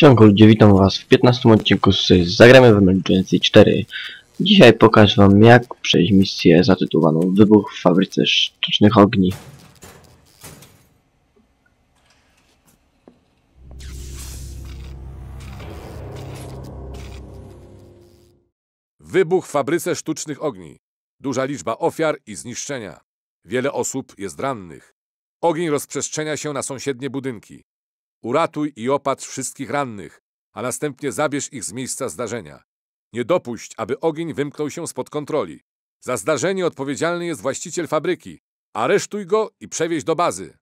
Siemanko ludzie, witam was w 15 odcinku z Zagramy w Emergency 4. Dzisiaj pokażę wam jak przejść misję zatytułowaną Wybuch w fabryce sztucznych ogni. Wybuch w fabryce sztucznych ogni. Duża liczba ofiar i zniszczenia. Wiele osób jest rannych. Ogień rozprzestrzenia się na sąsiednie budynki. Uratuj i opatrz wszystkich rannych, a następnie zabierz ich z miejsca zdarzenia. Nie dopuść, aby ogień wymknął się spod kontroli. Za zdarzenie odpowiedzialny jest właściciel fabryki. Aresztuj go i przewieź do bazy.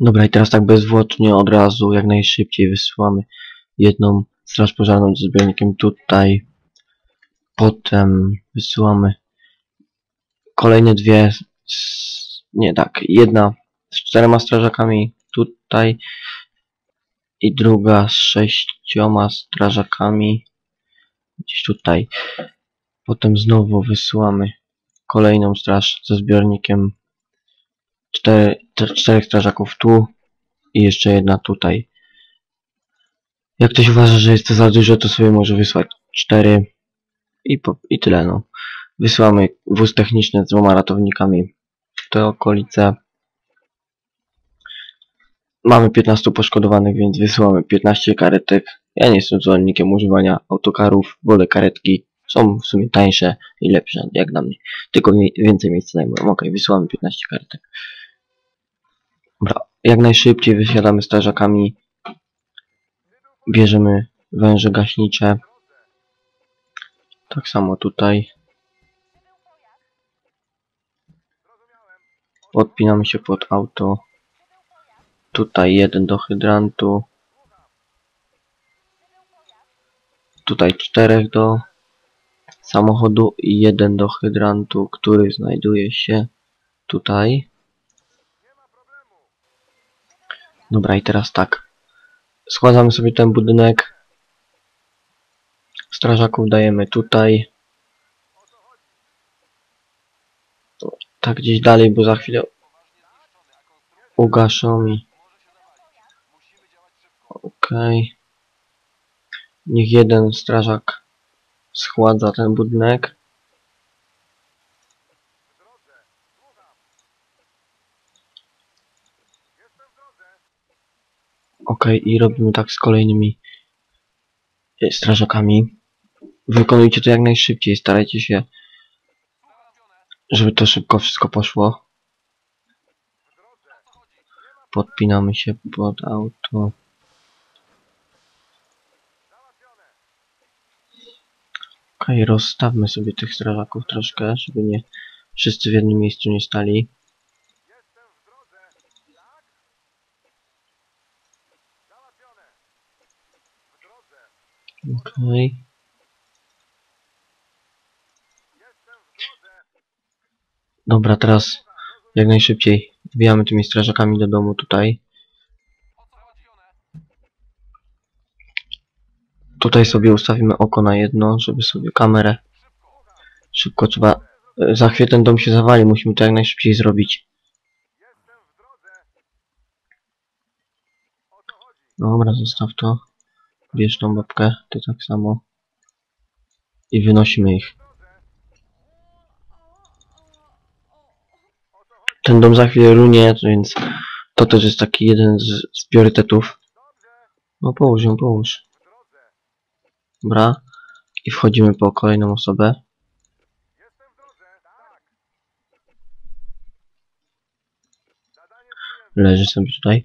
Dobra i teraz tak bezwłodnie od razu, jak najszybciej wysyłamy jedną straż pożarną z zbiornikiem tutaj. Potem wysyłamy kolejne dwie, nie tak, jedna z czterema strażakami tutaj i druga z sześcioma strażakami gdzieś tutaj. Potem znowu wysyłamy kolejną straż ze zbiornikiem cztery, te- czterech strażaków tu i jeszcze jedna tutaj. Jak ktoś uważa, że jest to za dużo, to sobie może wysłać cztery i, po, i tyle no. Wysyłamy wóz techniczny z dwoma ratownikami te okolice. Mamy 15 poszkodowanych, więc wysyłamy 15 karetek. Ja nie jestem zwolennikiem używania autokarów, wolę karetki. Są w sumie tańsze i lepsze, jak na mnie. Tylko więcej miejsca zajmują. Ok, wysyłamy 15 karetek. Dobra, jak najszybciej wysiadamy strażakami. Bierzemy węże gaśnicze. Tak samo tutaj. Podpinamy się pod auto. Tutaj jeden do hydrantu. Tutaj czterech do samochodu i jeden do hydrantu, który znajduje się tutaj. Dobra, i teraz tak. Składamy sobie ten budynek. Strażaków dajemy tutaj. Tak gdzieś dalej, bo za chwilę ugaszą mi. Okej. Niech jeden strażak schładza ten budynek. Okej, i robimy tak z kolejnymi e, strażakami. Wykonujcie to jak najszybciej, starajcie się, żeby to szybko wszystko poszło. Podpinamy się pod auto. Okej, rozstawmy sobie tych strażaków troszkę, żeby nie wszyscy w jednym miejscu nie stali. Okej. Dobra, teraz jak najszybciej wbijamy tymi strażakami do domu tutaj. Tutaj sobie ustawimy oko na jedno, żeby sobie kamerę szybko trzeba... e, Za chwilę ten dom się zawali, musimy to jak najszybciej zrobić. Dobra, zostaw to. Bierz tą babkę, ty tak samo. I wynosimy ich. Ten dom za chwilę runie, więc to też jest taki jeden z, z priorytetów. No połóż ją, połóż. Dobra. I wchodzimy po kolejną osobę. Leży sobie tutaj.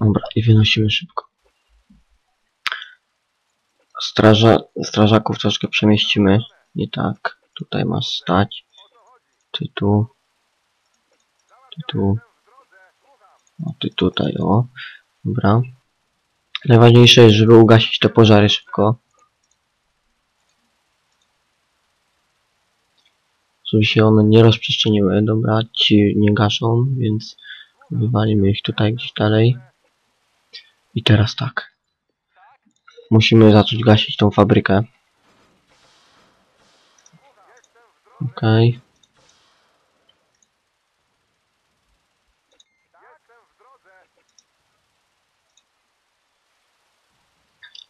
Dobra, i wynosimy szybko. Straża, strażaków troszkę przemieścimy. Nie tak. Tutaj masz stać. Ty tu. Ty tu. O, ty tutaj, o. Dobra. Najważniejsze jest, żeby ugasić te pożary szybko. Żeby się one nie rozprzestrzeniły. Dobra, ci nie gaszą, więc wywalimy ich tutaj gdzieś dalej. I teraz tak. Musimy zacząć gasić tą fabrykę. Okej.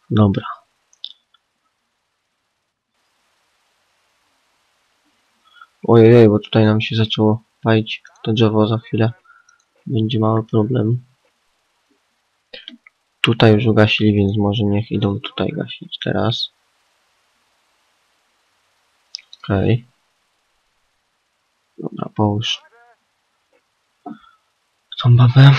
Dobra. Ojej, bo tutaj nam się zaczęło palić to drzewo za chwilę. Będzie mały problem. Tutaj już ugasili, więc może niech idą tutaj gasić teraz. Okej. Dobra, połóż tą babę.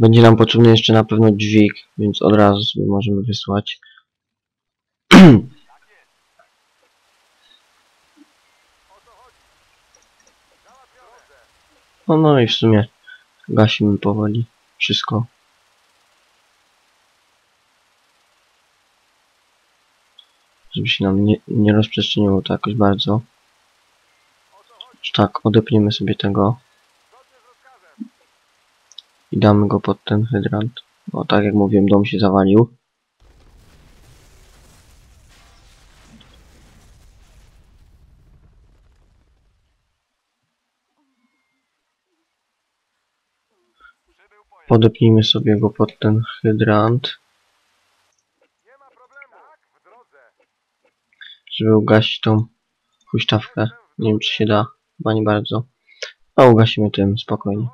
Będzie nam potrzebny jeszcze na pewno dźwig, więc od razu sobie możemy wysłać. No, no i w sumie gasimy powoli wszystko. Żeby się nam nie, nie rozprzestrzeniło to jakoś bardzo. Tak, odepniemy sobie tego. I damy go pod ten hydrant. O, tak jak mówiłem, dom się zawalił. Podepnijmy sobie go pod ten hydrant. Żeby ugasić tą huśtawkę. Nie wiem czy się da. Chyba nie bardzo. A ugasimy tym spokojnie.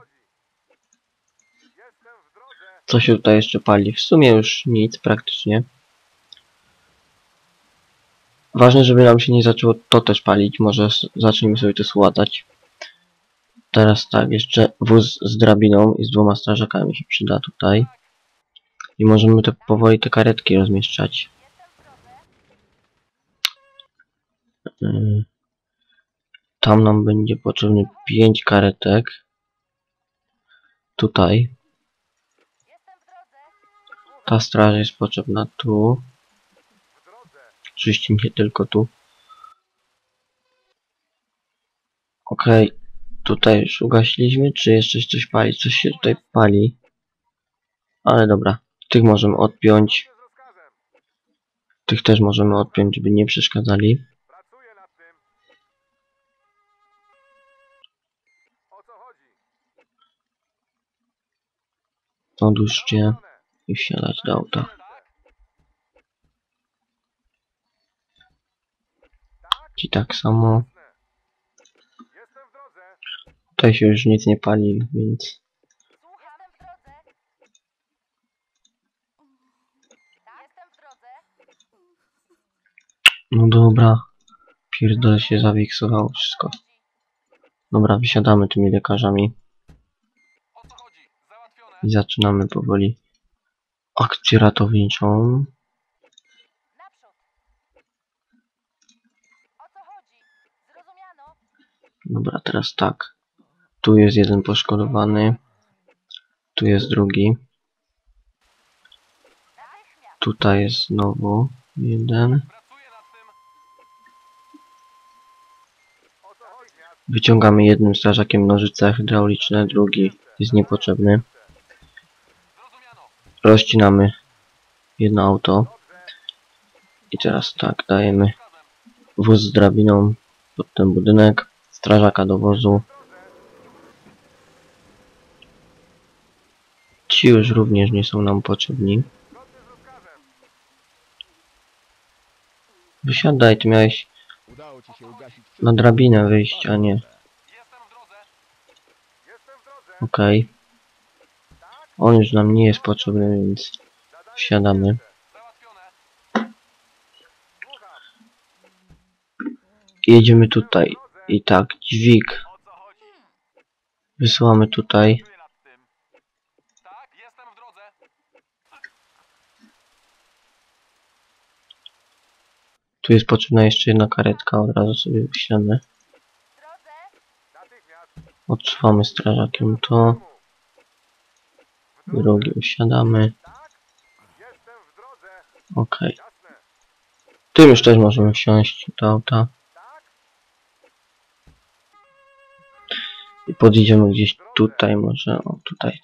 Co się tutaj jeszcze pali? W sumie już nic praktycznie. Ważne, żeby nam się nie zaczęło to też palić. Może zacznijmy sobie to sładzać. Teraz tak, jeszcze wóz z drabiną i z dwoma strażakami się przyda tutaj. I możemy te powoli te karetki rozmieszczać. Yy, Tam nam będzie potrzebny 5 karetek. Tutaj. Ta straż jest potrzebna tu. Oczywiście nie tylko tu. Okej, tutaj już ugasiliśmy, czy jeszcze coś pali? Coś się tutaj pali. Ale dobra, tych możemy odpiąć. Tych też możemy odpiąć, żeby nie przeszkadzali. Odłóżcie i wsiadać do auta. Ci tak samo. Tutaj się już nic nie pali, więc no dobra. Pierdolę się zawiksowało wszystko. Dobra, wysiadamy tymi lekarzami i zaczynamy powoli akcję ratowniczą. Dobra, teraz tak. Tu jest jeden poszkodowany. Tu jest drugi. Tutaj jest znowu jeden. Wyciągamy jednym strażakiem nożyce hydrauliczne, drugi jest niepotrzebny. Rozcinamy jedno auto. I teraz tak, dajemy wóz z drabiną pod ten budynek, strażaka do wozu. Ci już również nie są nam potrzebni. Wysiadaj, ty miałeś na drabinę wyjść, a nie. Jestem w drodze. Jestem w drodze. Okej. On już nam nie jest potrzebny, więc wsiadamy. Jedziemy tutaj. I tak, dźwig wysyłamy tutaj. Tu jest potrzebna jeszcze jedna karetka, od razu sobie wysiadamy. W drodze. Natychmiast. Odsuwamy strażakiem to. Drugi usiadamy. Okej. Tym już też możemy wsiąść do auta. I podjedziemy gdzieś tutaj może. O, tutaj.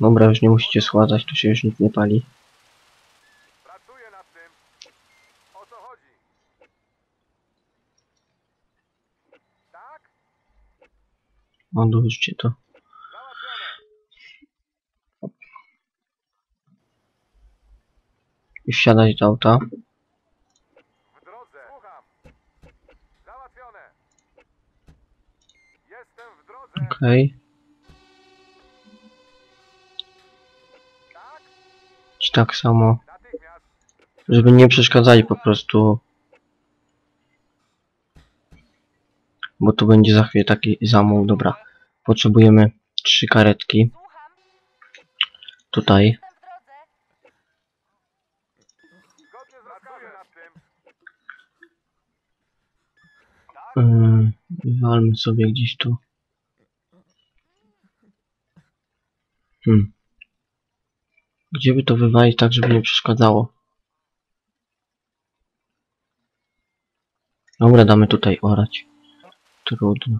Dobra, już nie musicie schładzać, tu się już nic nie pali. Pracuję nad tym. O co chodzi? Tak? Odłóżcie to. I wsiadać do auta. Okej. Tak? Czy tak samo. Żeby nie przeszkadzali po prostu. Bo tu będzie za chwilę taki zamół. Dobra. Potrzebujemy trzy karetki. Tutaj. Yy, wywalmy sobie gdzieś tu. Hmm. Gdzie by to wywalić tak, żeby nie przeszkadzało? Dobra, damy tutaj orać. Trudno.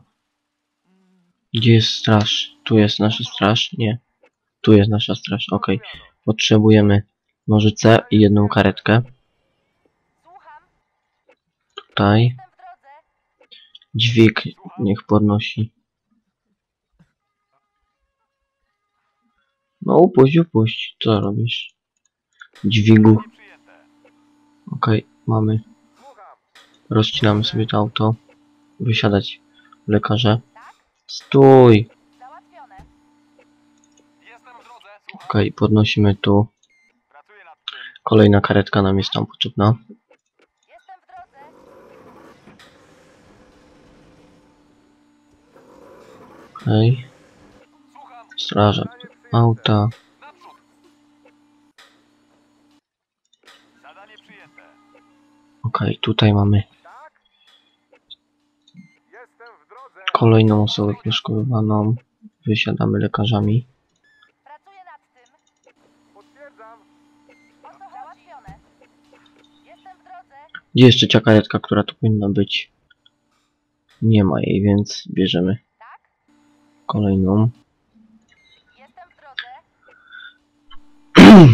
Gdzie jest straż? Tu jest nasza straż? Nie. Tu jest nasza straż, okej. Potrzebujemy nożyce i jedną karetkę. Tutaj. Dźwig niech podnosi. No upuść, upuść. Co robisz? Dźwigu. Okej, mamy. Rozcinamy sobie to auto. Wysiadać lekarze. Stój! Okej, podnosimy tu. Kolejna karetka nam jest tam potrzebna. Okej. Słucham. Strażak. Auta. Okej, tutaj mamy Tak? Jestem w drodze. Kolejną osobę poszkodowaną. Wysiadamy lekarzami. Pracuję nad tym. Potwierdzam. O co chodzi? Załatwione. Jestem w drodze. Gdzie jeszcze ta karetka, która tu powinna być? Nie ma jej, więc bierzemy Tak? kolejną. Jestem w drodze.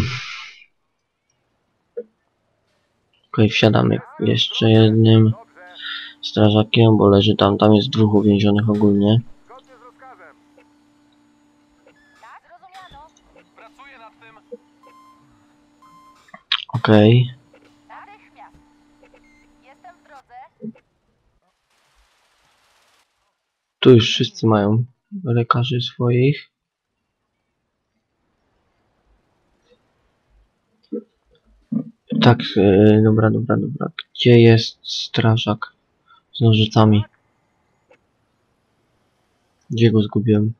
Okej, wsiadamy jeszcze jednym. Strażakiem, bo leży tam, tam jest dwóch uwięzionych ogólnie. Zgodnie z rozkazem. Tak? Zrozumiano. Pracuję nad tym. Okej. Jestem w drodze. tu już wszyscy mają lekarzy swoich. Tak, e, dobra, dobra, dobra. Gdzie jest strażak z nożycami? Gdzie go zgubiłem?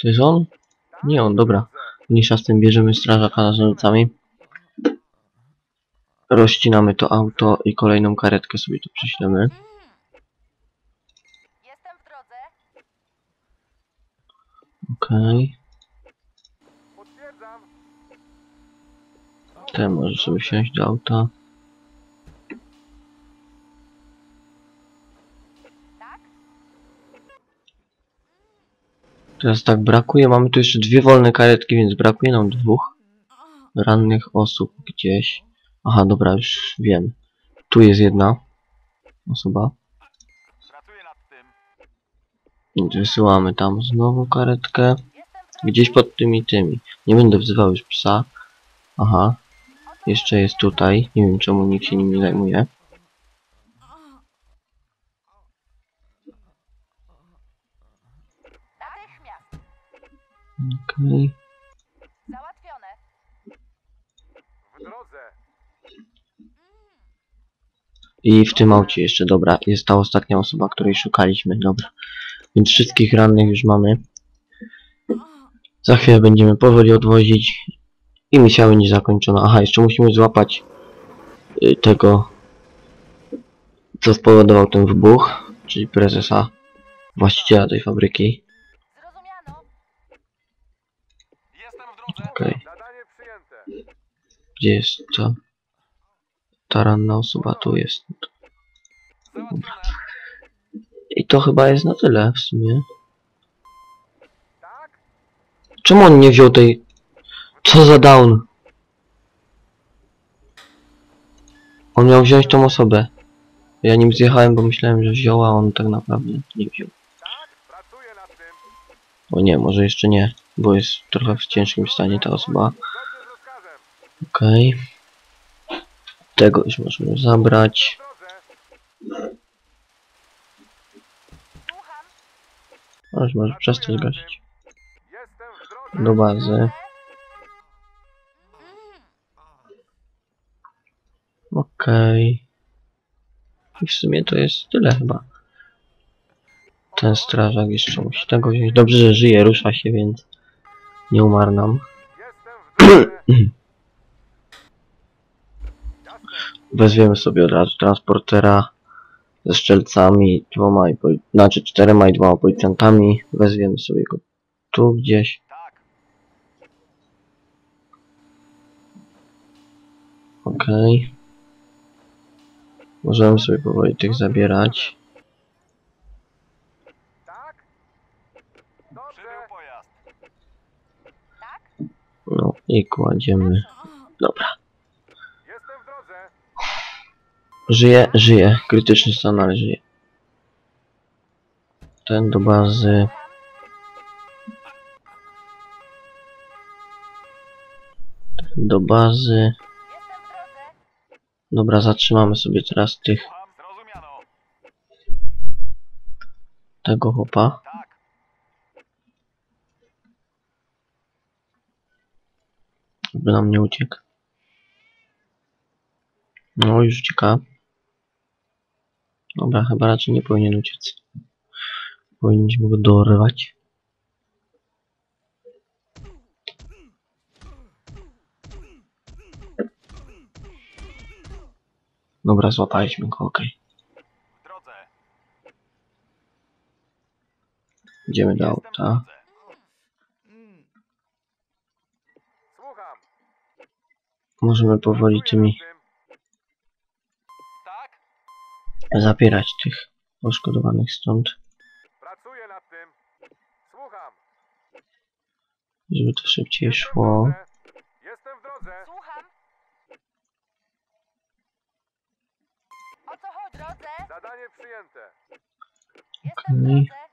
To jest on? Nie on, dobra. Mniejsza z tym bierzemy strażaka z nożycami. Rozcinamy to auto i kolejną karetkę sobie tu drodze. Okej. Potwierdzam. Ten może sobie wsiąść do auta. Teraz tak, brakuje, mamy tu jeszcze dwie wolne karetki, więc brakuje nam dwóch rannych osób gdzieś. Aha, dobra, już wiem. Tu jest jedna osoba. Pracuję nad tym. Więc wysyłamy tam znowu karetkę. Gdzieś pod tymi tymi. Nie będę wzywał już psa. Aha, jeszcze jest tutaj. Nie wiem czemu nikt się nim nie zajmuje. Natychmiast. Okej. Załatwione. W drodze. I w tym aucie jeszcze, dobra, jest ta ostatnia osoba, której szukaliśmy, dobra. Więc wszystkich rannych już mamy. Za chwilę będziemy powoli odwozić i misja będzie zakończona. Aha, jeszcze musimy złapać y, tego, co spowodował ten wybuch, czyli prezesa, właściciela tej fabryki. Zrozumiano. Jestem w drodze. Okej, przyjęte. gdzie jest ta, ta ranna osoba? Tu jest. Załatwione. I to chyba jest na tyle w sumie. Tak? Czemu on nie wziął tej... Co za down? On miał wziąć tą osobę. Ja nim zjechałem, bo myślałem, że wziął, a on tak naprawdę nie wziął. Tak. O nie, może jeszcze nie, bo jest trochę w ciężkim stanie ta osoba. Okej. Tego już możemy zabrać. W drodze. Słucham. A już może przestać gasić. Do bazy. Okej. I w sumie to jest tyle chyba. Ten strażak jeszcze musi tego wziąć. Dobrze, że żyje, rusza się, więc nie umarł nam. Jestem w drodze. Jasne. Weźmiemy sobie od razu transportera ze strzelcami, dwoma i poli- znaczy czterema i dwoma policjantami. Wezwiemy sobie go tu gdzieś. Okej. Możemy sobie powoli tych zabierać. Tak. Dobrze. pojazd. Tak? No i kładziemy. Dobra. Jestem w drodze. Żyje, żyje. Krytyczny stan, ale żyje. Ten do bazy. Ten do bazy. Jestem w drodze. Dobra, zatrzymamy sobie teraz tych, tego chłopa. Tak. Żeby nam nie uciekł. No, już ucieka. Dobra, chyba raczej nie powinien uciec. Powinniśmy go dorwać. Dobra, złapaliśmy go, okej. Drodze. Idziemy do auta. Słucham. Możemy powoli tymi Tak. zapierać tych poszkodowanych stąd, Pracuję nad tym. Słucham. żeby to szybciej szło. drodze. Jestem w drodze. Słucham. O co chodzi? W drodze. Zadanie przyjęte. Jestem w Okej. drodze.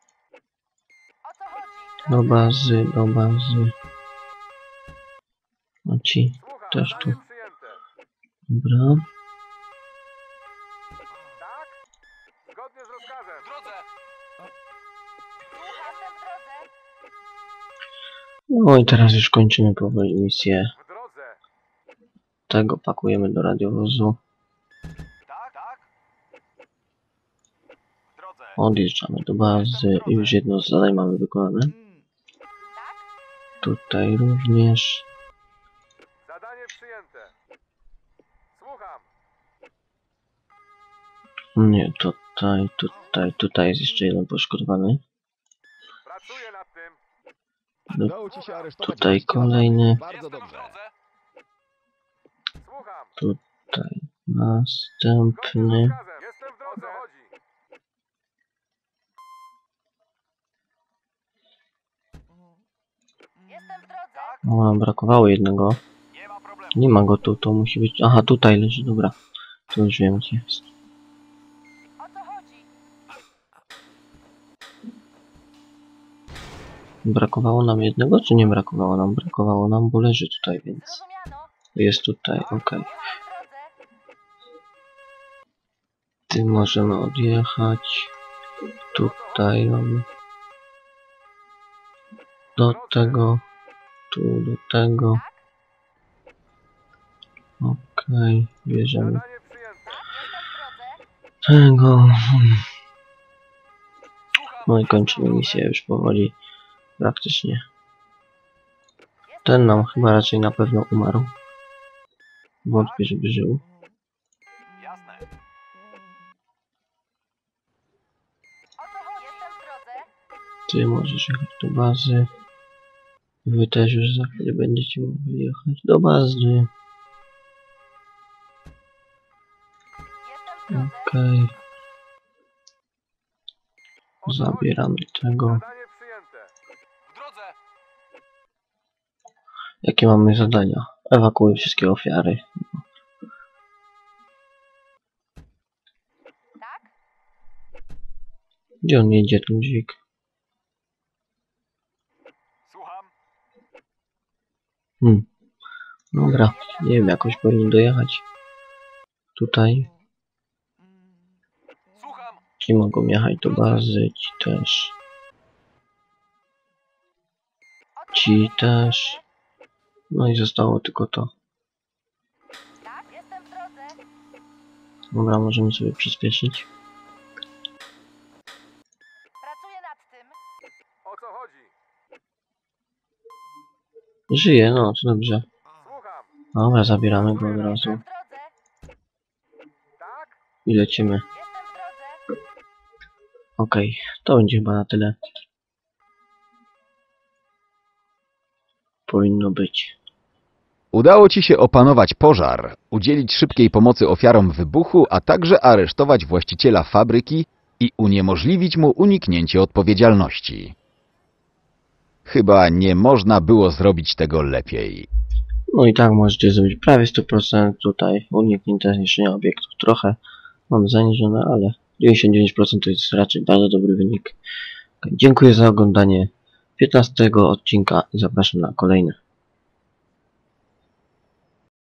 O co chodzi? W Do bazy, do bazy. No ci, Słucham. Też tu. dobra. Tak. No i teraz już kończymy powoli misję. Tego pakujemy do radiowozu. Tak. Tak. Odjeżdżamy do bazy i już jedno z zadań mamy wykonane. Tak? Tutaj również. Nie, tutaj, tutaj, tutaj jest jeszcze jeden poszkodowany. Pracuję nad tym. No, tutaj kolejny. Tutaj następny. drodze. O co chodzi? Jestem w drodze. O, nam brakowało jednego. Nie ma problemu. Nie ma go tu, to musi być. Aha, tutaj leży, dobra. Tu już wiem gdzie jest. O co chodzi? Brakowało nam jednego, czy nie brakowało nam? Brakowało nam, bo leży tutaj, więc jest tutaj, drodze. Tym możemy odjechać. Tutaj mamy. Do tego. Tu do tego. Okej, bierzemy tego. No i kończymy misję już powoli. Praktycznie. Ten nam chyba raczej na pewno umarł. Wątpię, żeby żył. Ty możesz jechać do bazy. Wy też już za chwilę będziecie mogli jechać do bazy. Okej, O co chodzi? zabieramy tego. Jakie mamy zadania? Ewakuuj wszystkie ofiary. Gdzie on jedzie, ten dzik? Słucham. Hmm. Dobra, nie wiem, jakoś powinien dojechać. Tutaj. Słucham. Ci mogą jechać do bazy, ci też. Ci też. No i zostało tylko to. Tak, jestem w drodze. Dobra, możemy sobie przyspieszyć. Pracuję nad tym. O co chodzi? Żyje, no to dobrze. Dobra, zabieramy go od razu. Jestem w drodze. Tak? I lecimy. Jestem w drodze. Okej, to będzie chyba na tyle. Powinno być. Udało ci się opanować pożar, udzielić szybkiej pomocy ofiarom wybuchu, a także aresztować właściciela fabryki i uniemożliwić mu uniknięcie odpowiedzialności. Chyba nie można było zrobić tego lepiej. No i tak możecie zrobić prawie 100% tutaj. Uniknięte zniszczenia obiektów. Trochę mam zaniżone, ale 99% to jest raczej bardzo dobry wynik. Dziękuję za oglądanie 15 odcinka i zapraszam na kolejne.